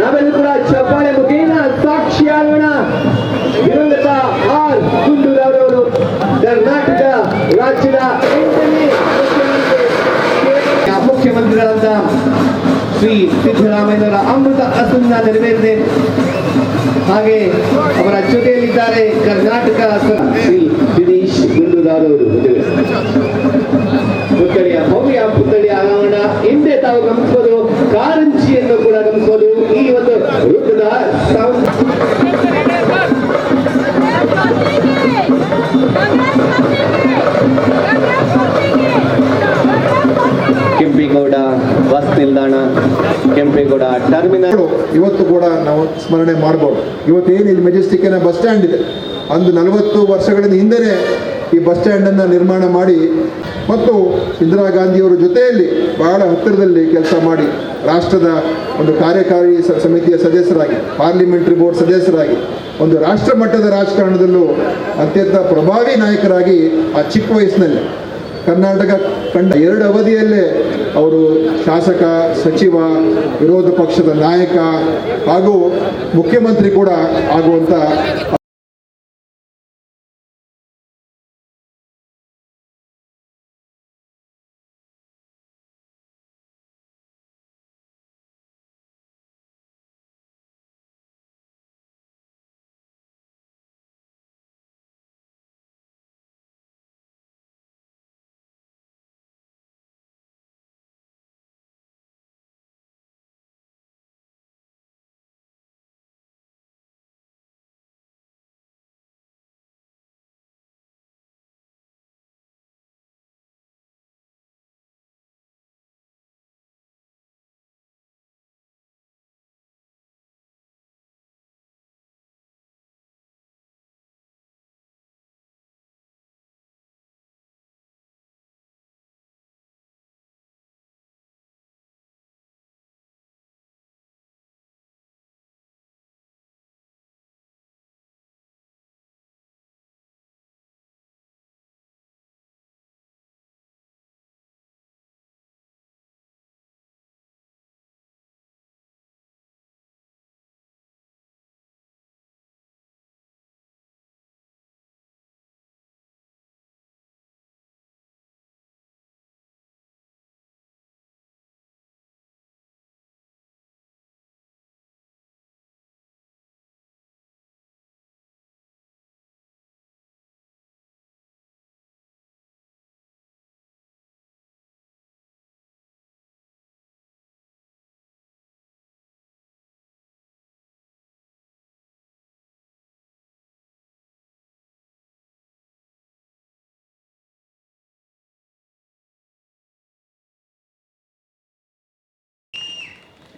ನಾವೆಲ್ಲರೂ ಕೂಡ ಚಪ್ಪಾಳೆ ಮುಖೇನ ಸಾಕ್ಷಿಯಾಗೋಣ ದಿವಂಗತ ಆರ್ ಗುಂಡೂರಾವ್ರವರು ಕರ್ನಾಟಕ ರಾಜ್ಯದ ಎಂಟನೇ ಮುಖ್ಯಮಂತ್ರಿ. ಮುಖ್ಯಮಂತ್ರಿಗಳಾದ ಶ್ರೀ ಸಿದ್ದರಾಮಯ್ಯನವರ ಅಮೃತ ಹಸುವಿನ ನೆರವೇರಿದೆ. ಹಾಗೆ ಅವರ ಜೊತೆಯಲ್ಲಿದ್ದಾರೆ ಕರ್ನಾಟಕ ಶ್ರೀ ದಿನೇಶ್ ಗುಂಡೂರಾವ್ ಪುತ್ಥಳಿಯ ಭವ್ಯ ಪುತ್ಥಳಿ ಅನಾವರಣ ಹಿಂದೆ ತಾವು ಗಮನಿಸಬಹುದು. ಕಾರಂಜಿಯನ್ನು ಕೂಡ ಗಮನಿಸಬಹುದು ಈ ಒಂದು ವೃತ್ತದ ಕೆಂಪೇಗೌಡ ಬಸ್ ನಿಲ್ದಾಣ ಕೆಂಪೇಗೌಡ ಟರ್ಮಿನಲ್. ಇವತ್ತು ಕೂಡ ನಾವು ಸ್ಮರಣೆ ಮಾಡಬಹುದು ಇವತ್ತು ಏನು ಇಲ್ಲಿ ಮೆಜೆಸ್ಟಿಕ್ಕಿನ ಬಸ್ ಸ್ಟ್ಯಾಂಡ್ ಇದೆ. ಅಂದು ನಲವತ್ತು ವರ್ಷಗಳಿಂದ ಹಿಂದೆ ಈ ಬಸ್ ಸ್ಟ್ಯಾಂಡನ್ನು ನಿರ್ಮಾಣ ಮಾಡಿ ಮತ್ತು ಇಂದಿರಾ ಗಾಂಧಿಯವರ ಜೊತೆಯಲ್ಲಿ ಬಹಳ ಹತ್ತಿರದಲ್ಲಿ ಕೆಲಸ ಮಾಡಿ ರಾಷ್ಟ್ರದ ಒಂದು ಕಾರ್ಯಕಾರಿ ಸಮಿತಿಯ ಸದಸ್ಯರಾಗಿ ಪಾರ್ಲಿಮೆಂಟ್ರಿ ಬೋರ್ಡ್ ಸದಸ್ಯರಾಗಿ, ಒಂದು ರಾಷ್ಟ್ರ ಮಟ್ಟದ ರಾಜಕಾರಣದಲ್ಲೂ ಅತ್ಯಂತ ಪ್ರಭಾವಿ ನಾಯಕರಾಗಿ ಆ ಚಿಕ್ಕ ವಯಸ್ಸಿನಲ್ಲಿ ಕರ್ನಾಟಕ ಕಂಡ ಎರಡು ಅವಧಿಯಲ್ಲೇ ಅವರು ಶಾಸಕ, ಸಚಿವ, ವಿರೋಧ ಪಕ್ಷದ ನಾಯಕ ಹಾಗೂ ಮುಖ್ಯಮಂತ್ರಿ ಕೂಡ ಆಗುವಂಥ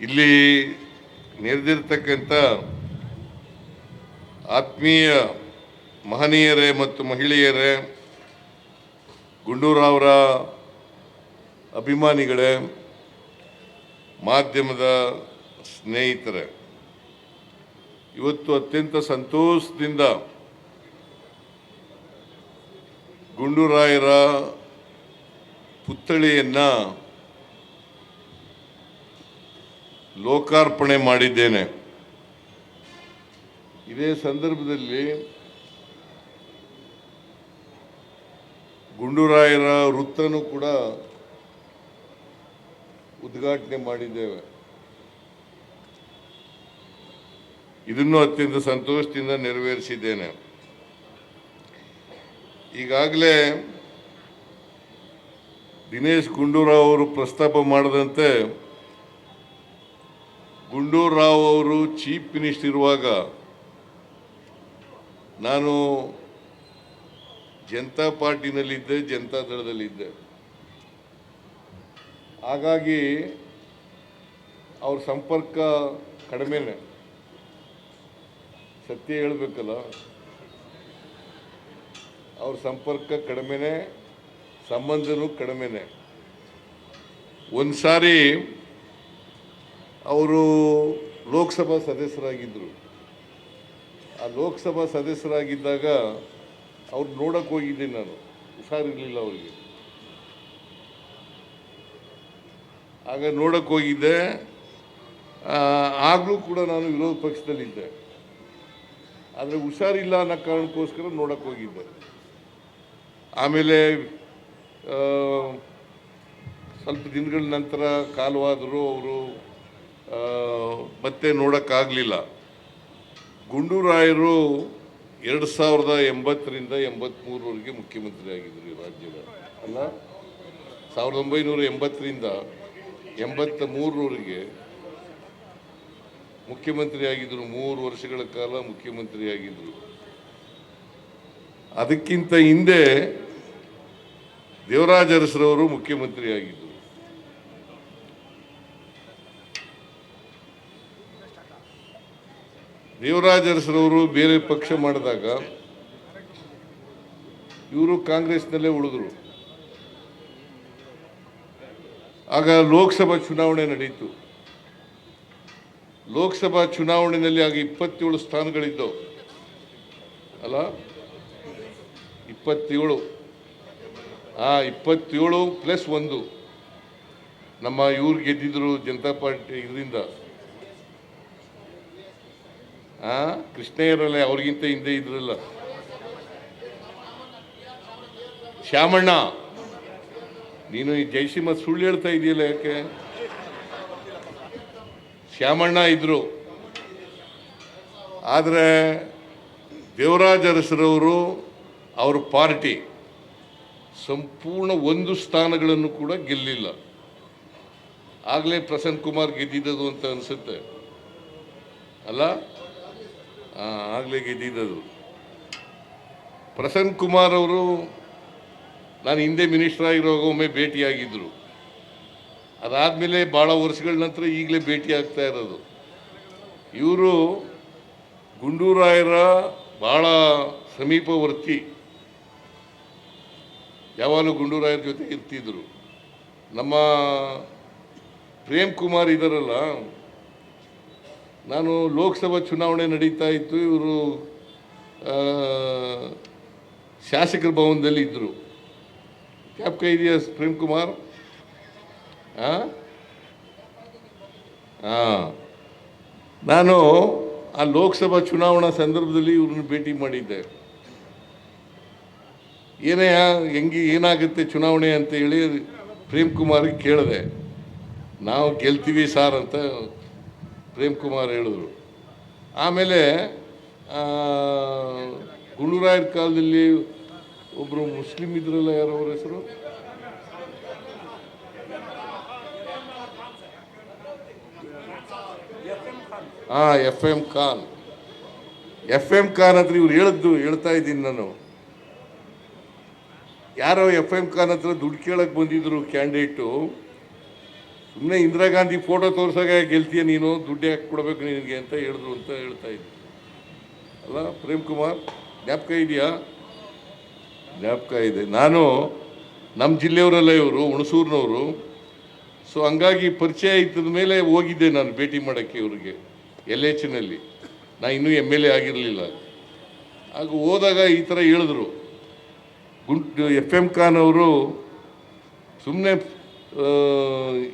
ಇಲ್ಲಿ ನೆರೆದಿರ್ತಕ್ಕಂಥ ಆತ್ಮೀಯ ಮಹನೀಯರೇ ಮತ್ತು ಮಹಿಳೆಯರೇ ಗುಂಡೂರಾವ್ರ ಅಭಿಮಾನಿಗಳೇ, ಮಾಧ್ಯಮದ ಸ್ನೇಹಿತರೆ, ಇವತ್ತು ಅತ್ಯಂತ ಸಂತೋಷದಿಂದ ಗುಂಡೂರಾಯರ ಪುತ್ಥಳಿಯನ್ನು ಲೋಕಾರ್ಪಣೆ ಮಾಡಿದ್ದೇನೆ. ಇದೇ ಸಂದರ್ಭದಲ್ಲಿ ಗುಂಡೂರಾಯರ ವೃತ್ತನೂ ಕೂಡ ಉದ್ಘಾಟನೆ ಮಾಡಿದ್ದೇವೆ. ಇದನ್ನು ಅತ್ಯಂತ ಸಂತೋಷದಿಂದ ನೆರವೇರಿಸಿದ್ದೇನೆ. ಈಗಾಗಲೇ ದಿನೇಶ್ ಗುಂಡೂರಾವ್ ಅವರು ಪ್ರಸ್ತಾಪ ಮಾಡದಂತೆ ಗುಂಡೂರಾವ್ ಅವರು ಚೀಫ್ ಮಿನಿಸ್ಟರ್ ಇರುವಾಗ ನಾನು ಜನತಾ ಪಾರ್ಟಿನಲ್ಲಿದ್ದೆ, ಜನತಾ ದಳದಲ್ಲಿದ್ದೆ. ಹಾಗಾಗಿ ಅವ್ರ ಸಂಪರ್ಕ ಕಡಿಮೆನೆ. ಸತ್ಯ ಹೇಳಬೇಕಲ್ಲ. ಅವ್ರ ಸಂಪರ್ಕ ಕಡಿಮೆನೆ, ಸಂಬಂಧನೂ ಕಡಿಮೆನೆ. ಒಂದು ಸಾರಿ ಅವರು ಲೋಕಸಭಾ ಸದಸ್ಯರಾಗಿದ್ದರು. ಆ ಲೋಕಸಭಾ ಸದಸ್ಯರಾಗಿದ್ದಾಗ ಅವ್ರು ನೋಡಕ್ಕೆ ಹೋಗಿದ್ದೆ ನಾನು. ಹುಷಾರಿರಲಿಲ್ಲ ಅವರಿಗೆ. ಆಗ ನೋಡಕ್ಕೆ ಹೋಗಿದ್ದೆ. ಆಗಲೂ ಕೂಡ ನಾನು ವಿರೋಧ ಪಕ್ಷದಲ್ಲಿದ್ದೆ. ಆದರೆ ಹುಷಾರಿಲ್ಲ ಅನ್ನೋ ಕಾರಣಕ್ಕೋಸ್ಕರ ನೋಡಕ್ಕೆ ಹೋಗಿದ್ದೆ. ಆಮೇಲೆ ಸ್ವಲ್ಪ ದಿನಗಳ ನಂತರ ಕಾಲುವಾದರೂ ಅವರು ಮತ್ತೆ ನೋಡೋಕ್ಕಾಗಲಿಲ್ಲ. ಗುಂಡೂರಾಯರು ಎರಡು ಸಾವಿರದ ಎಂಬತ್ತರಿಂದ ಎಂಬತ್ತ್ಮೂರವರೆಗೆ ಮುಖ್ಯಮಂತ್ರಿ ಆಗಿದ್ದರು ಈ ರಾಜ್ಯದ. ಅಲ್ಲ? ಸಾವಿರದ ಒಂಬೈನೂರ ಎಂಬತ್ತರಿಂದ ಎಂಬತ್ತ ಮೂರರವರೆಗೆ ಮುಖ್ಯಮಂತ್ರಿ ಆಗಿದ್ದರು ಮೂರು ವರ್ಷಗಳ ಕಾಲ ಮುಖ್ಯಮಂತ್ರಿ ಆಗಿದ್ದರು ಅದಕ್ಕಿಂತ ಹಿಂದೆ ದೇವರಾಜ ಅರಸರವರು ಮುಖ್ಯಮಂತ್ರಿ ದೇವರಾಜ ಅರಸರವರು ಬೇರೆ ಪಕ್ಷ ಮಾಡಿದಾಗ ಇವರು ಕಾಂಗ್ರೆಸ್ನಲ್ಲೇ ಉಳಿದ್ರು. ಆಗ ಲೋಕಸಭಾ ಚುನಾವಣೆ ನಡೆಯಿತು ಲೋಕಸಭಾ ಚುನಾವಣೆಯಲ್ಲಿ ಆಗ ಇಪ್ಪತ್ತೇಳು ಸ್ಥಾನಗಳಿದ್ದವು. ಅಲ್ಲ? ಇಪ್ಪತ್ತೇಳು. ಆ ಇಪ್ಪತ್ತೇಳು ಪ್ಲಸ್ ಒಂದು. ನಮ್ಮ ಇವ್ರು ಗೆದ್ದಿದ್ರು ಜನತಾ ಪಾರ್ಟಿ ಇದರಿಂದ. ಆ? ಕೃಷ್ಣಯ್ಯರಲ್ಲ ಅವ್ರಿಗಿಂತ ಹಿಂದೆ ಇದ್ರಲ್ಲ. ಶ್ಯಾಮಣ್ಣ, ನೀನು ಈ ಜೈಸಿಮ ಸುಳ್ಳು ಹೇಳ್ತಾ ಇದೆಯಲ್ಲ ಯಾಕೆ? ಶ್ಯಾಮಣ್ಣ ಇದ್ರು. ಆದರೆ ದೇವರಾಜ ಅರಸರವರು ಅವ್ರ ಪಾರ್ಟಿ ಸಂಪೂರ್ಣ ಒಂದು ಸ್ಥಾನಗಳನ್ನು ಕೂಡ ಗೆಲ್ಲಿಲ್ಲ. ಆಗಲೇ ಪ್ರಸನ್ನ ಕುಮಾರ್ ಗೆದ್ದಿದ್ದದು ಅಂತ ಅನಿಸುತ್ತೆ. ಅಲ್ಲ? ಆಗಲೇ ಗೆದ್ದಿದ್ದದು ಪ್ರಸನ್ನ ಕುಮಾರ್ ಅವರು ನಾನು ಹಿಂದೆ ಮಿನಿಸ್ಟರ್ ಆಗಿರುವಾಗ ಒಮ್ಮೆ ಭೇಟಿಯಾಗಿದ್ದರು. ಅದಾದಮೇಲೆ ಭಾಳ ವರ್ಷಗಳ ನಂತರ ಈಗಲೇ ಭೇಟಿ ಆಗ್ತಾ ಇರೋದು. ಇವರು ಗುಂಡೂರಾಯರ ಭಾಳ ಸಮೀಪವರ್ತಿ. ಯಾವಾಗಲೂ ಗುಂಡೂರಾಯರ ಜೊತೆ ಇರ್ತಿದ್ರು. ನಮ್ಮ ಪ್ರೇಮ್ ಕುಮಾರ್ ಇದ್ದಾರಲ್ಲ ನಾನು ಲೋಕಸಭಾ ಚುನಾವಣೆ ನಡೀತಾ ಇತ್ತು. ಇವರು ಶಾಸಕರ ಭವನದಲ್ಲಿ ಇದ್ದರು ಜ್ಞಾಪಕ ಇದೆಯಾ ಪ್ರೇಮ್ ಕುಮಾರ್? ಹಾಂ ನಾನು ಆ ಲೋಕಸಭಾ ಚುನಾವಣಾ ಸಂದರ್ಭದಲ್ಲಿ ಇವ್ರನ್ನ ಭೇಟಿ ಮಾಡಿದ್ದೆ. ಏನೇ ಹೆಂಗೆ ಏನಾಗುತ್ತೆ ಚುನಾವಣೆ ಅಂತ ಹೇಳಿ ಪ್ರೇಮ್ ಕುಮಾರ್ಗೆ ಕೇಳಿದೆ. ನಾವು ಗೆಲ್ತೀವಿ ಸಾರ್ ಅಂತ ಪ್ರೇಮ್ ಕುಮಾರ್ ಹೇಳಿದ್ರು. ಆಮೇಲೆ ಗುಂಡೂರಾಯರ ಕಾಲದಲ್ಲಿ ಒಬ್ಬರು ಮುಸ್ಲಿಂ ಇದ್ರಲ್ಲ ಯಾರು ಅವ್ರ ಹೆಸರು? ಹಾಂ F M Khan. F M Khan ಹತ್ರ ಇವ್ರು ಹೇಳಿದ್ದು, ಹೇಳ್ತಾ ಇದ್ದೀನಿ ನಾನು. ಯಾರೋ ಎಫ್ ಎಂ ಖಾನ್ ಹತ್ರ ದುಡ್ಡು ಕೇಳಕ್ಕೆ ಬಂದಿದ್ರು ಕ್ಯಾಂಡಿಡೇಟು. ಸುಮ್ಮನೆ ಇಂದಿರಾ ಗಾಂಧಿ ಫೋಟೋ ತೋರ್ಸಾಗ ಗೆಲ್ತೀಯ ನೀನು, ದುಡ್ಡು ಯಾಕೆ ಕೊಡಬೇಕು ನಿನಗೆ ಅಂತ ಹೇಳಿದ್ರು ಅಂತ ಹೇಳ್ತಾ ಇದ್ದೆ. ಅಲ್ಲ, ಪ್ರೇಮ್ ಕುಮಾರ್, ಜ್ಞಾಪಕ ಇದೆಯಾ? ಜ್ಞಾಪಕ ಇದೆ. ನಾನು ನಮ್ಮ ಜಿಲ್ಲೆಯವರಲ್ಲ ಇವರು, ಹುಣಸೂರಿನವರು. ಸೊ ಹಂಗಾಗಿ ಪರಿಚಯ ಇದ್ದ ಮೇಲೆ ಹೋಗಿದ್ದೆ ನಾನು ಭೇಟಿ ಮಾಡೋಕ್ಕೆ ಇವ್ರಿಗೆ, ಎಲ್ ಎಚ್ನಲ್ಲಿ ನಾನು ಇನ್ನೂ ಎಂ ಎಲ್ ಎ ಆಗಿರಲಿಲ್ಲ. ಆಗ ಹೋದಾಗ ಈ ಥರ ಹೇಳಿದ್ರು. ಗುಂಟು ಎಫ್ ಎಂ ಖಾನ್ ಅವರು ಸುಮ್ಮನೆ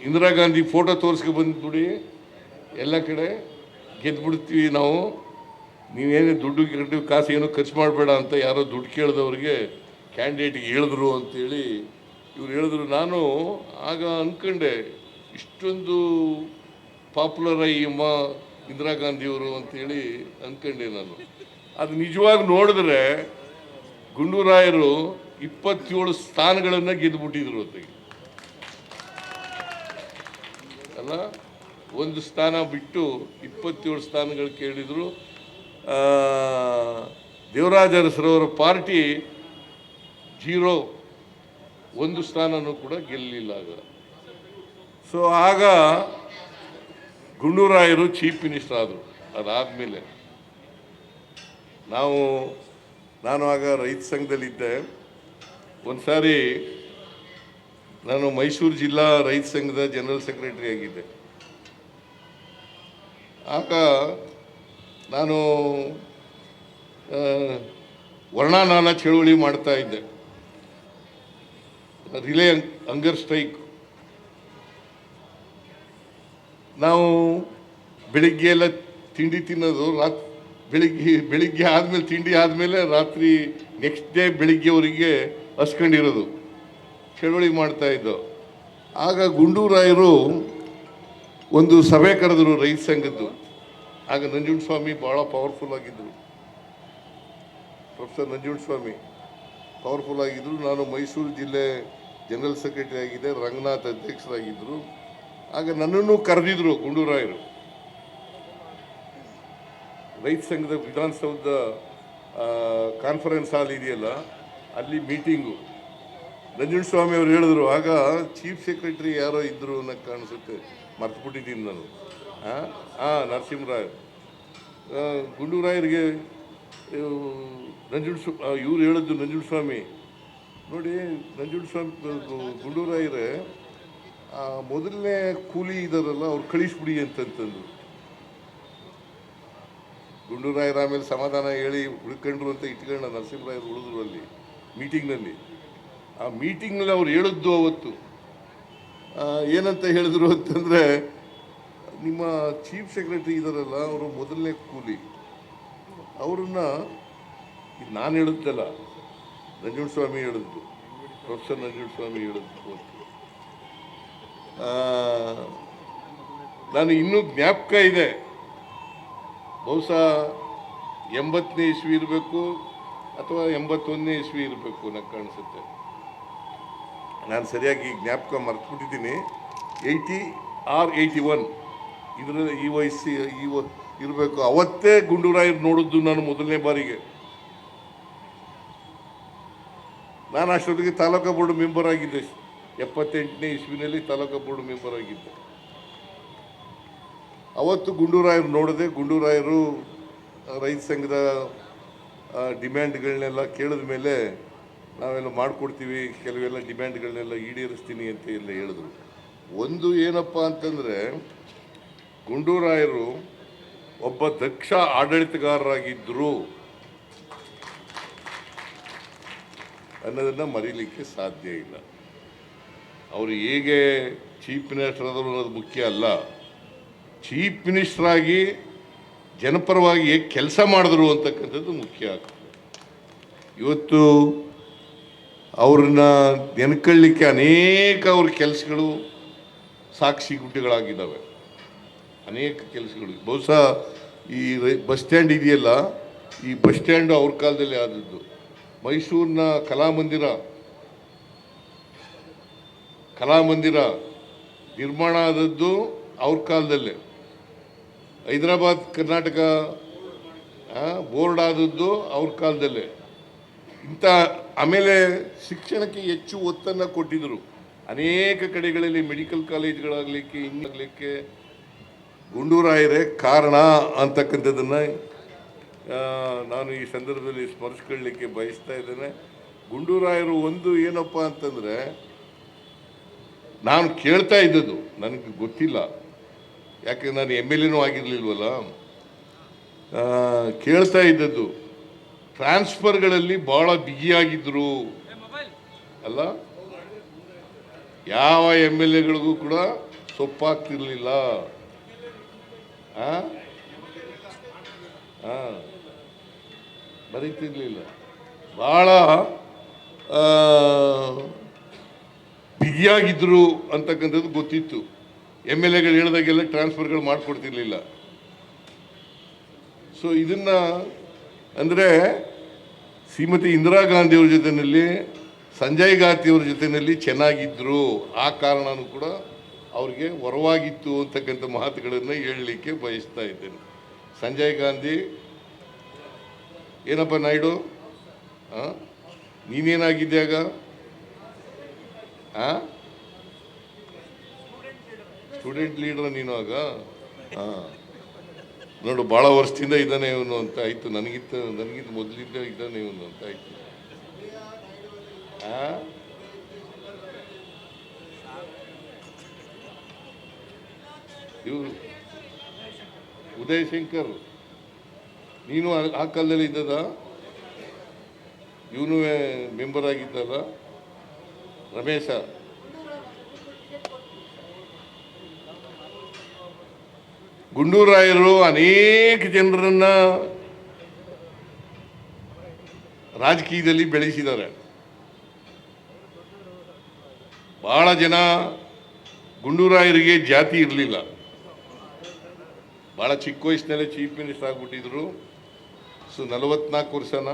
ಇಂದಿರಾ ಗಾಂಧಿ ಫೋಟೋ ತೋರಿಸ್ಕೊ ಬಂದ್ಬಿಡಿ ಎಲ್ಲ ಕಡೆ ಗೆದ್ಬಿಡ್ತೀವಿ ನಾವು. ನೀವೇನು ದುಡ್ಡು ಗಿಡ್ಡು ಕಾಸು ಏನು ಖರ್ಚು ಮಾಡಬೇಡ ಅಂತ ಯಾರೋ ದುಡ್ಡು ಕೇಳಿದವ್ರಿಗೆ ಕ್ಯಾಂಡಿಡೇಟ್ಗೆ ಹೇಳಿದ್ರು ಅಂತೇಳಿ ಇವ್ರು ಹೇಳಿದ್ರು. ನಾನು ಆಗ ಅಂದ್ಕೊಂಡೆ ಇಷ್ಟೊಂದು ಪಾಪ್ಯುಲರ್ ಆಗಿ ಅಮ್ಮ ಇಂದಿರಾ ಗಾಂಧಿಯವರು ಅಂತೇಳಿ ಅಂದ್ಕೊಂಡೆ ನಾನು. ಅದು ನಿಜವಾಗಿ ನೋಡಿದ್ರೆ ಗುಂಡೂರಾಯರು ಇಪ್ಪತ್ತೇಳು ಸ್ಥಾನಗಳನ್ನು ಗೆದ್ದುಬಿಟ್ಟಿದ್ರು ಹೊತ್ತಿಗೆ ಅಲ್ಲ, ಒಂದು ಸ್ಥಾನ ಬಿಟ್ಟು ಇಪ್ಪತ್ತೇಳು ಸ್ಥಾನಗಳು ಕೇಳಿದರು. ದೇವರಾಜ ಅರಸರವರ ಪಾರ್ಟಿ ಜೀರೋ, ಒಂದು ಸ್ಥಾನನೂ ಕೂಡ ಗೆಲ್ಲಲಿಲ್ಲ ಆಗ. ಸೊ ಆಗ ಗುಂಡೂರಾಯರು ಚೀಫ್ ಮಿನಿಸ್ಟರ್ ಆದರು. ಅದಾದಮೇಲೆ ನಾವು, ನಾನು ಆಗ ರೈತ ಸಂಘದಲ್ಲಿದ್ದೆ. ಒಂದು ಸಾರಿ ನಾನು ಮೈಸೂರು ಜಿಲ್ಲಾ ರೈತ ಸಂಘದ ಜನರಲ್ ಸೆಕ್ರೆಟರಿ ಆಗಿದ್ದೆ. ಆಗ ನಾನು ವರ್ಣಾನಾನ ಚಳುವಳಿ ಮಾಡ್ತಾ ಇದ್ದೆ. Relay hunger strike. ನಾವು ಬೆಳಿಗ್ಗೆ ಎಲ್ಲ ತಿಂಡಿ ತಿನ್ನೋದು, ರಾತ್, ಬೆಳಿಗ್ಗೆ ಬೆಳಿಗ್ಗೆ ಆದಮೇಲೆ, ತಿಂಡಿ ಆದಮೇಲೆ ರಾತ್ರಿ ನೆಕ್ಸ್ಟ್ ಡೇ ಬೆಳಿಗ್ಗೆವರೆಗೆ ಹಸ್ಕೊಂಡಿರೋದು. ಚಳುವಳಿ ಮಾಡ್ತಾ ಇದ್ದು. ಆಗ ಗುಂಡೂರಾಯರು ಒಂದು ಸಭೆ ಕರೆದರು ರೈತ ಸಂಘದ್ದು. ಆಗ ನಂಜುಂಡಸ್ವಾಮಿ ಭಾಳ ಪವರ್ಫುಲ್ ಆಗಿದ್ದರು ಪ್ರೊಫೆಸರ್ ನಂಜುಂಡಸ್ವಾಮಿ ಪವರ್ಫುಲ್ ಆಗಿದ್ದರು ನಾನು ಮೈಸೂರು ಜಿಲ್ಲೆ ಜನರಲ್ ಸೆಕ್ರೆಟರಿ ಆಗಿದ್ದೆ ರಂಗನಾಥ್ ಅಧ್ಯಕ್ಷರಾಗಿದ್ದರು ಆಗ ನನ್ನನ್ನು ಕರೆದಿದ್ರು ಗುಂಡೂರಾಯರು ರೈತ ಸಂಘದ ವಿಧಾನಸೌಧದ ಕಾನ್ಫರೆನ್ಸ್ ಹಾಲ್ ಇದೆಯಲ್ಲ, ಅಲ್ಲಿ ಮೀಟಿಂಗು ನಂಜುಂಡಸ್ವಾಮಿ ಅವರು ಹೇಳಿದ್ರು, ಆಗ ಚೀಫ್ ಸೆಕ್ರೆಟರಿ ಯಾರೋ ಇದ್ದರು ಅನ್ನೋ ಕಾಣಿಸುತ್ತೆ. ಮರ್ತುಬಿಟ್ಟಿದ್ದೀನಿ ನಾನು. ಹಾಂ ಹಾಂ ನರಸಿಂಹರಾಯ್. ಗುಂಡೂರಾಯರಿಗೆ ನಂಜುಂಡ ಇವ್ರು ಹೇಳಿದ್ದು ನಂಜುಂಡಸ್ವಾಮಿ. ನೋಡಿ, ನಂಜುಂಡಸ್ವಾಮಿ ಸ್ವಾಮಿ ಗುಂಡೂರಾಯರೇ ಮೊದಲನೇ ಕೂಲಿ ಇದಾರಲ್ಲ, ಅವ್ರು ಕಳಿಸ್ಬಿಡಿ ಅಂತಂತಂದು ಗುಂಡೂರಾಯರ ಆಮೇಲೆ ಸಮಾಧಾನ ಹೇಳಿ ಉಳ್ಕೊಂಡ್ರು ಅಂತ ಇಟ್ಕೊಂಡ ನರಸಿಂಹರಾಯರು ಉಳಿದ್ರು ಅಲ್ಲಿ ಮೀಟಿಂಗ್ನಲ್ಲಿ ಆ ಮೀಟಿಂಗ್ನಲ್ಲಿ ಅವ್ರು ಹೇಳಿದ್ದು ಅವತ್ತು. ಏನಂತ ಹೇಳಿದ್ರು ಅಂತಂದರೆ, ನಿಮ್ಮ ಚೀಫ್ ಸೆಕ್ರೆಟರಿ ಇದ್ದಾರಲ್ಲ ಅವರು ಮೊದಲನೇ ಕೂಲಿ. ಅವರನ್ನು ನಾನು ಹೇಳಿದ್ದಲ್ಲ ನಂಜುಂಡಸ್ವಾಮಿ ಹೇಳಿದ್ದು, ಪ್ರೊಫೆಸರ್ ನಂಜುಂಡಸ್ವಾಮಿ ಹೇಳಿದ್ದು ಅವತ್ತು. ನಾನು ಇನ್ನೂ ಜ್ಞಾಪಕ ಇದೆ. ಬಹುಶಃ ಎಂಬತ್ತನೇ ಇಸ್ವಿ ಇರಬೇಕು, ಅಥವಾ ಎಂಬತ್ತೊಂದನೇ ಇಸ್ವಿ ಇರಬೇಕು, ನನಗೆ ಕಾಣಿಸುತ್ತೆ. ನಾನು ಸರಿಯಾಗಿ ಜ್ಞಾಪಕ ಮರೆತುಬಿಟ್ಟಿದ್ದೀನಿ. ಏಯ್ಟಿ ಆರ್ ಏಯ್ಟಿ ಒನ್ ಇದರ ಈ ವಯಸ್ಸು ಈ ವ ಇರಬೇಕು. ಅವತ್ತೇ ಗುಂಡೂರಾಯರು ನೋಡಿದ್ದು ನಾನು ಮೊದಲನೇ ಬಾರಿಗೆ. ನಾನು ಅಷ್ಟೊತ್ತಿಗೆ ತಾಲೂಕು ಬೋರ್ಡ್ ಮೆಂಬರ್ ಆಗಿದ್ದೆ. ಎಪ್ಪತ್ತೆಂಟನೇ ಇಸ್ವಿನಲ್ಲಿ ತಾಲೂಕು ಬೋರ್ಡ್ ಮೆಂಬರ್ ಆಗಿದ್ದೆ. ಅವತ್ತು ಗುಂಡೂರಾಯರು ನೋಡಿದೆ ಗುಂಡೂರಾಯರು ರೈತ ಸಂಘದ ಡಿಮ್ಯಾಂಡ್ಗಳನ್ನೆಲ್ಲ ಕೇಳಿದ ಮೇಲೆ ನಾವೆಲ್ಲ ಮಾಡಿಕೊಡ್ತೀವಿ, ಕೆಲವೆಲ್ಲ ಡಿಮ್ಯಾಂಡ್ಗಳನ್ನೆಲ್ಲ ಈಡೇರಿಸ್ತೀನಿ ಅಂತ ಎಲ್ಲ ಹೇಳಿದ್ರು. ಒಂದು ಏನಪ್ಪ ಅಂತಂದರೆ, ಗುಂಡೂರಾಯರು ಒಬ್ಬ ದಕ್ಷ ಆಡಳಿತಗಾರರಾಗಿದ್ದರು ಅನ್ನೋದನ್ನು ಮರೀಲಿಕ್ಕೆ ಸಾಧ್ಯ ಇಲ್ಲ. ಅವರು ಹೇಗೆ ಚೀಫ್ ಮಿನಿಸ್ಟರ್ ಆದರು ಅನ್ನೋದು ಮುಖ್ಯ ಅಲ್ಲ. ಚೀಫ್ ಮಿನಿಸ್ಟ್ರಾಗಿ ಜನಪರವಾಗಿ ಹೇಗೆ ಕೆಲಸ ಮಾಡಿದ್ರು ಅಂತಕ್ಕಂಥದ್ದು ಮುಖ್ಯ ಆಗ್ತದೆ. ಇವತ್ತು ಅವ್ರನ್ನ ನೆನ್ಕೊಳ್ಳಿಕ್ಕೆ ಅನೇಕ ಅವ್ರ ಕೆಲಸಗಳು ಸಾಕ್ಷಿ ಗುಡ್ಡೆಗಳಾಗಿದ್ದಾವೆ. ಅನೇಕ ಕೆಲಸಗಳು. ಬಹುಶಃ ಈ ಬಸ್ ಸ್ಟ್ಯಾಂಡ್ ಇದೆಯಲ್ಲ, ಈ ಬಸ್ ಸ್ಟ್ಯಾಂಡು ಅವ್ರ ಕಾಲದಲ್ಲಿ ಆದದ್ದು. ಮೈಸೂರಿನ ಕಲಾಮಂದಿರ ಕಲಾಮಂದಿರ ನಿರ್ಮಾಣ ಆದದ್ದು ಅವ್ರ ಕಾಲದಲ್ಲೇ. ಹೈದರಾಬಾದ್, ಕರ್ನಾಟಕ ಬೋರ್ಡ್ ಆದದ್ದು ಅವ್ರ ಕಾಲದಲ್ಲೇ. ಇಂಥ ಆಮೇಲೆ ಶಿಕ್ಷಣಕ್ಕೆ ಹೆಚ್ಚು ಒತ್ತನ್ನು ಕೊಟ್ಟಿದ್ದರು. ಅನೇಕ ಕಡೆಗಳಲ್ಲಿ ಮೆಡಿಕಲ್ ಕಾಲೇಜ್ಗಳಾಗಲಿಕ್ಕೆ, ಇನ್ನಾಗಲಿಕ್ಕೆ ಗುಂಡೂರಾಯರೇ ಕಾರಣ ಅಂತಕ್ಕಂಥದ್ದನ್ನು ನಾನು ಈ ಸಂದರ್ಭದಲ್ಲಿ ಸ್ಮರಿಸ್ಕೊಳ್ಳಿಕ್ಕೆ ಬಯಸ್ತಾ ಇದ್ದೇನೆ. ಗುಂಡೂರಾಯರು ಒಂದು ಏನಪ್ಪ ಅಂತಂದರೆ, ನಾನು ಕೇಳ್ತಾ ಇದ್ದದ್ದು, ನನಗೆ ಗೊತ್ತಿಲ್ಲ. ಯಾಕೆ, ನಾನು ಎಂ ಎಲ್ ಎನೂ ಆಗಿರಲಿಲ್ವಲ್ಲ? ಕೇಳ್ತಾ ಇದ್ದದ್ದು ಟ್ರಾನ್ಸ್ಫರ್ಗಳಲ್ಲಿ ಭಾಳ ಬಿಗಿಯಾಗಿದ್ದರು ಅಲ್ಲ? ಯಾವ ಎಂ ಎಲ್ ಎಗಳಿಗೂ ಕೂಡ ಸೊಪ್ಪಾಗ್ತಿರ್ಲಿಲ್ಲ. ಬರೀತಿರ್ಲಿಲ್ಲ. ಭಾಳ ಬಿಗಿಯಾಗಿದ್ದರು ಅಂತಕ್ಕಂಥದ್ದು ಗೊತ್ತಿತ್ತು. ಎಂ ಎಲ್ ಎಗಳು ಹೇಳಿದಾಗೆಲ್ಲ ಟ್ರಾನ್ಸ್ಫರ್ಗಳು ಮಾಡಿಕೊಡ್ತಿರ್ಲಿಲ್ಲ. ಸೊ ಇದನ್ನ ಅಂದರೆ ಶ್ರೀಮತಿ ಇಂದಿರಾ ಗಾಂಧಿಯವ್ರ ಜೊತೆಯಲ್ಲಿ ಸಂಜಯ್ ಗಾಂಧಿಯವ್ರ ಜೊತೆಯಲ್ಲಿ ಚೆನ್ನಾಗಿದ್ದರು ಆ ಕಾರಣನೂ ಕೂಡ ಅವ್ರಿಗೆ ವರವಾಗಿತ್ತು ಅಂತಕ್ಕಂಥ ಮಾತುಗಳನ್ನು ಹೇಳಲಿಕ್ಕೆ ಬಯಸ್ತಾ ಇದ್ದೇನೆ. ಸಂಜಯ್ ಗಾಂಧಿ ಏನಪ್ಪ ನಾಯ್ಡು? ಹಾಂ ನೀನೇನಾಗಿದ್ದಾಗ ಹಾಂ? ಸ್ಟೂಡೆಂಟ್ ಲೀಡರ್ ನೀನು ಆಗ? ಹಾಂ ನೋಡು ಭಾಳ ವರ್ಷದಿಂದ ಇದ್ದಾನೆ ಇವನು ಅಂತ ಆಯ್ತು. ನನಗಿಂತ ನನಗಿಂತ ಮೊದಲಿಂದ ಇದ್ದಾನೆ ಇವನು ಅಂತ ಆಯ್ತು. ಇವರು ಉದಯ್ ಶಂಕರ್. ನೀನು ಆ ಕಾಲದಲ್ಲಿ ಇದ್ದದ? ಇವನು ಮೆಂಬರ್ ಆಗಿದ್ದಲ್ಲ? ರಮೇಶ. ಗುಂಡೂರಾಯರು ಅನೇಕ ಜನರನ್ನ ರಾಜಕೀಯದಲ್ಲಿ ಬೆಳೆಸಿದ್ದಾರೆ. ಬಹಳ ಜನ ಗುಂಡೂರಾಯರಿಗೆ ಜಾತಿ ಇರಲಿಲ್ಲ. ಭಾಳ ಚಿಕ್ಕ ವಯಸ್ಸಿನಲ್ಲೇ ಚೀಫ್ ಮಿನಿಸ್ಟರ್ ಆಗಿಬಿಟ್ಟಿದ್ರು. ಸೊ ನಲವತ್ನಾಲ್ಕು ವರ್ಷನ,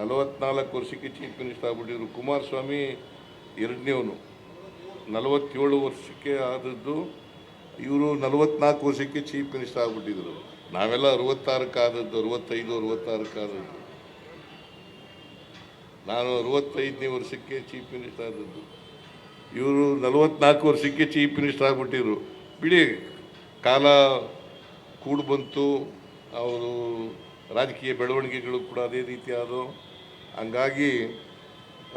ನಲವತ್ನಾಲ್ಕು ವರ್ಷಕ್ಕೆ ಚೀಫ್ ಮಿನಿಸ್ಟರ್ ಆಗಿಬಿಟ್ಟಿದ್ರು. ಕುಮಾರಸ್ವಾಮಿ ಎರಡನೇವನು. ನಲವತ್ತೇಳು ವರ್ಷಕ್ಕೆ ಆದದ್ದು ಇವರು ನಲವತ್ನಾಲ್ಕು ವರ್ಷಕ್ಕೆ ಚೀಫ್ ಮಿನಿಸ್ಟರ್ ಆಗಿಬಿಟ್ಟಿದ್ರು. ನಾವೆಲ್ಲ ಅರವತ್ತಾರಕ್ಕಾದದ್ದು, ಅರವತ್ತೈದು, ಅರವತ್ತಾರಕ್ಕಾದದ್ದು. ನಾನು ಅರವತ್ತೈದನೇ ವರ್ಷಕ್ಕೆ ಚೀಫ್ ಮಿನಿಸ್ಟರ್ ಆದದ್ದು. ಇವರು ನಲವತ್ನಾಲ್ಕು ವರ್ಷಕ್ಕೆ ಚೀಫ್ ಮಿನಿಸ್ಟರ್ ಆಗಿಬಿಟ್ಟಿದ್ರು. ಬಿಡಿ, ಕಾಲ ಕೂಡು ಬಂತು ಅವರು ರಾಜಕೀಯ ಬೆಳವಣಿಗೆಗಳು ಕೂಡ ಅದೇ ರೀತಿ ಆದವು ಹಂಗಾಗಿ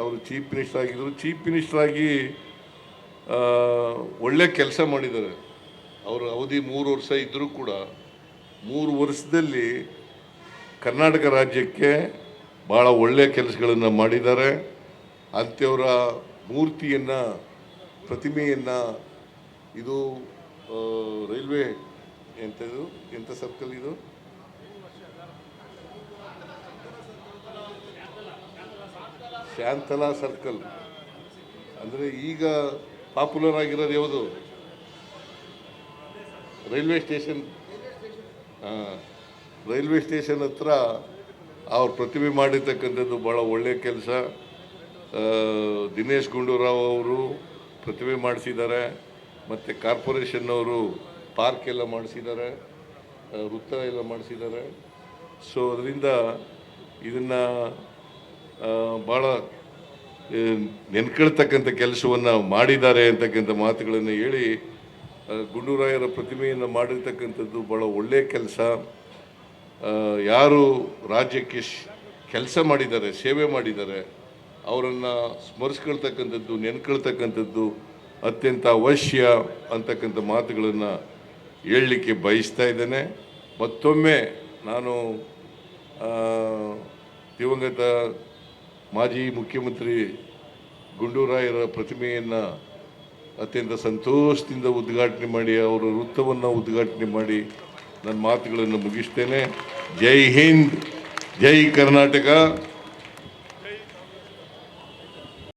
ಅವರು ಚೀಫ್ ಮಿನಿಸ್ಟರ್ ಆಗಿದ್ದರು ಚೀಫ್ ಮಿನಿಸ್ಟರ್ ಆಗಿ ಒಳ್ಳೆ ಕೆಲಸ ಮಾಡಿದ್ದಾರೆ. ಅವರ ಅವಧಿ ಮೂರು ವರ್ಷ ಇದ್ದರೂ ಕೂಡ ಮೂರು ವರ್ಷದಲ್ಲಿ ಕರ್ನಾಟಕ ರಾಜ್ಯಕ್ಕೆ ಭಾಳ ಒಳ್ಳೆಯ ಕೆಲಸಗಳನ್ನು ಮಾಡಿದ್ದಾರೆ. ಅಂಥವರ ಮೂರ್ತಿಯನ್ನು, ಪ್ರತಿಮೆಯನ್ನು ಇದು ರೈಲ್ವೆ ಎಂಥದ್ದು, ಎಂಥ ಸರ್ಕಲ್ ಇದು? ಶಾಂತಲಾ ಸರ್ಕಲ್. ಅಂದರೆ ಈಗ ಪಾಪ್ಯುಲರ್ ಆಗಿರೋದು ಯಾವುದು? ರೈಲ್ವೆ ಸ್ಟೇಷನ್ ರೈಲ್ವೆ ಸ್ಟೇಷನ್ ಹತ್ರ ಅವ್ರು ಪ್ರತಿಭೆ ಮಾಡಿರ್ತಕ್ಕಂಥದ್ದು ಭಾಳ ಒಳ್ಳೆಯ ಕೆಲಸ. ದಿನೇಶ್ ಗುಂಡೂರಾವ್ ಅವರು ಪ್ರತಿಭೆ ಮಾಡಿಸಿದ್ದಾರೆ. ಮತ್ತು ಕಾರ್ಪೊರೇಷನ್ನವರು ಪಾರ್ಕ್ ಎಲ್ಲ ಮಾಡಿಸಿದ್ದಾರೆ. ವೃತ್ತ ಎಲ್ಲ ಮಾಡಿಸಿದ್ದಾರೆ. ಸೊ ಅದರಿಂದ ಇದನ್ನು ಭಾಳ ನೆನ್ಕೊಳ್ತಕ್ಕಂಥ ಕೆಲಸವನ್ನು ಮಾಡಿದ್ದಾರೆ ಅಂತಕ್ಕಂಥ ಮಾತುಗಳನ್ನು ಹೇಳಿ ಗುಂಡೂರಾಯರ ಪ್ರತಿಮೆಯನ್ನು ಮಾಡಿರ್ತಕ್ಕಂಥದ್ದು ಭಾಳ ಒಳ್ಳೆಯ ಕೆಲಸ. ಯಾರು ರಾಜ್ಯಕ್ಕೆ ಕೆಲಸ ಮಾಡಿದ್ದಾರೆ, ಸೇವೆ ಮಾಡಿದ್ದಾರೆ, ಅವರನ್ನು ಸ್ಮರಿಸ್ಕೊಳ್ತಕ್ಕಂಥದ್ದು, ನೆನ್ಕೊಳ್ತಕ್ಕಂಥದ್ದು ಅತ್ಯಂತ ಅವಶ್ಯ ಅಂತಕ್ಕಂಥ ಮಾತುಗಳನ್ನು ಹೇಳಲಿಕ್ಕೆ ಬಯಸ್ತಾ ಇದ್ದೇನೆ. ಮತ್ತೊಮ್ಮೆ ನಾನು ದಿವಂಗತ ಮಾಜಿ ಮುಖ್ಯಮಂತ್ರಿ ಗುಂಡೂರಾಯರ ಪ್ರತಿಮೆಯನ್ನು ಅತ್ಯಂತ ಸಂತೋಷದಿಂದ ಉದ್ಘಾಟನೆ ಮಾಡಿ, ಅವರ ವೃತ್ತವನ್ನು ಉದ್ಘಾಟನೆ ಮಾಡಿ ನನ್ನ ಮಾತುಗಳನ್ನು ಮುಗಿಸ್ತೇನೆ. ಜೈ ಹಿಂದ್, ಜೈ ಕರ್ನಾಟಕ.